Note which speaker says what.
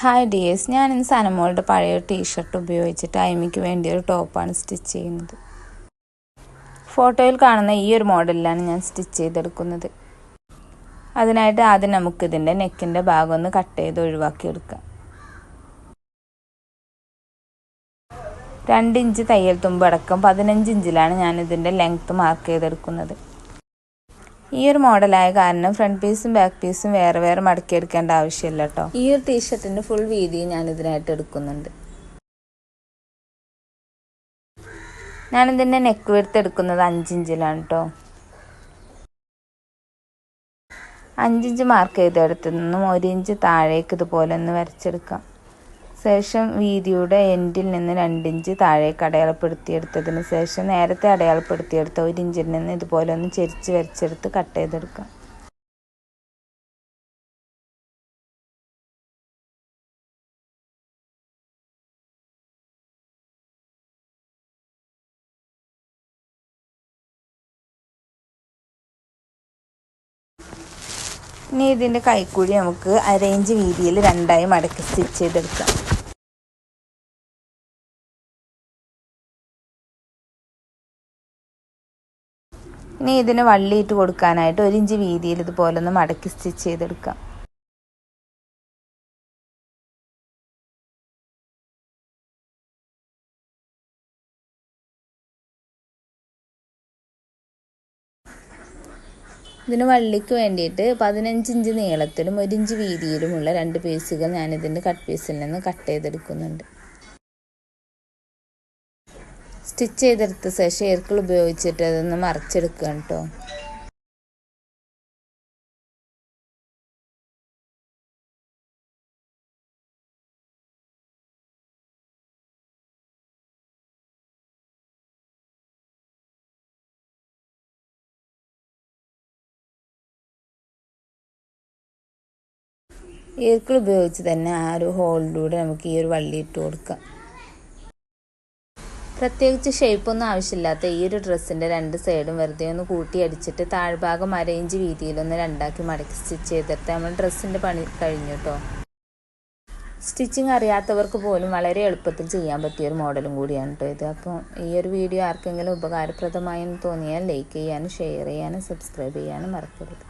Speaker 1: Hi dears ഞാൻ ഇന്ന് സനമോളുടെ പഴയ ടീഷർട്ട് ഉപയോഗിച്ച് ടൈമിക്ക് വേണ്ടി ഒരു ടോപ്പാണ് സ്റ്റിച്ച് ചെയ്യുന്നത്. ഫോട്ടോയിൽ കാണുന്ന ഈ ഒരു മോഡലിലാണ് ഞാൻ സ്റ്റിച്ച് ചെയ്തെടുക്കുന്നത്. അതിനായിട്ട് ആദ്യം നമുക്കിതിന്റെ നെക്കിന്റെ ഭാഗം ഒന്ന് കട്ട് ചെയ്ത് ഒഴിവാക്കിയെടുക്കാം. രണ്ട് ഇഞ്ച് തയ്യൽ തുമ്പടക്കം പതിനഞ്ച് ഇഞ്ചിലാണ് ഞാൻ ഇതിന്റെ ലെങ്ത്ത് മാർക്ക് ചെയ്തെടുക്കുന്നത്. ഈ ഒരു മോഡലായ കാരണം ഫ്രണ്ട് പീസും ബാക്ക് പീസും വേറെ വേറെ മടക്കിയെടുക്കേണ്ട ആവശ്യമില്ല കേട്ടോ ഈ ഒരു ടീഷർട്ടിന്റെ ഫുൾ വീതി ഞാൻ ഇതിനായിട്ട് എടുക്കുന്നുണ്ട്. ഞാനിതിന്റെ നെക്ക് വെടുത്ത് എടുക്കുന്നത് അഞ്ചിഞ്ചിലാണ് കേട്ടോ അഞ്ചിഞ്ച് മാർക്ക് ചെയ്തെടുത്തു നിന്നും ഒരു ഇഞ്ച് താഴേക്ക് ഇതുപോലെ ഒന്ന് വരച്ചെടുക്കാം. ശേഷം വീതിയുടെ എൻഡിൽ നിന്ന് രണ്ടിഞ്ച് താഴേക്ക് അടയാളപ്പെടുത്തിയെടുത്തതിന് ശേഷം നേരത്തെ അടയാളപ്പെടുത്തിയെടുത്ത ഒരു ഇഞ്ചിൽ നിന്ന് ഇതുപോലെ ഒന്ന് ചെരിച്ച് വരച്ചെടുത്ത് കട്ട് ചെയ്തെടുക്കാം ഇനി ഇതിന്റെ കൈക്കൂടി നമുക്ക് അരയിഞ്ച് വീതിയിൽ രണ്ടായി മടക്കി സ്റ്റിച്ച് ചെയ്തെടുക്കാം. ഇനി ഇതിന് വള്ളിയിട്ട് കൊടുക്കാനായിട്ട് ഒരു ഇഞ്ച് വീതിയിൽ ഇതുപോലെ ഒന്ന് മടക്കി സ്റ്റിച്ച് ചെയ്തെടുക്കാം. ഇതിന് വള്ളിക്ക് വേണ്ടിയിട്ട് പതിനഞ്ച് ഇഞ്ച് നീളത്തിലും ഒരു ഇഞ്ച് വീതിയിലുമുള്ള രണ്ട് പീസുകൾ ഞാനിതിന്റെ കട്ട് പീസിൽ നിന്ന് കട്ട് ചെയ്തെടുക്കുന്നുണ്ട്. സ്റ്റിച്ച് ചെയ്തെടുത്ത ശേഷം ഏർക്കിൾ ഉപയോഗിച്ചിട്ട് അതൊന്ന് മറിച്ചെടുക്കുക കേട്ടോ ഈർക്കിൾ ഉപയോഗിച്ച് തന്നെ ആ ഒരു ഹോളിലൂടെ നമുക്ക് ഈ ഒരു വള്ളി ഇട്ട് കൊടുക്കാം. പ്രത്യേകിച്ച് ഷേപ്പൊന്നും ആവശ്യമില്ലാത്ത ഈ ഒരു ഡ്രസ്സിന്റെ രണ്ട് സൈഡും വെറുതെ ഒന്ന് കൂട്ടി അടിച്ചിട്ട് താഴ്ഭാഗം അര ഇഞ്ച് വീതിയിലൊന്ന് രണ്ടാക്കി മടക്കി സ്റ്റിച്ച് ചെയ്തിട്ട് നമ്മൾ ഡ്രസ്സിന്റെ പണി കഴിഞ്ഞു കേട്ടോ സ്റ്റിച്ചിങ് അറിയാത്തവർക്ക് പോലും വളരെ എളുപ്പത്തിൽ ചെയ്യാൻ പറ്റിയ ഒരു മോഡലും കൂടിയാണ് കേട്ടോ ഇത്. അപ്പോൾ ഈ ഒരു വീഡിയോ ആർക്കെങ്കിലും ഉപകാരപ്രദമായെന്ന് തോന്നിയാൽ ലൈക്ക് ചെയ്യാനും ഷെയർ ചെയ്യാനും സബ്സ്ക്രൈബ് ചെയ്യാനും മറക്കരുത്.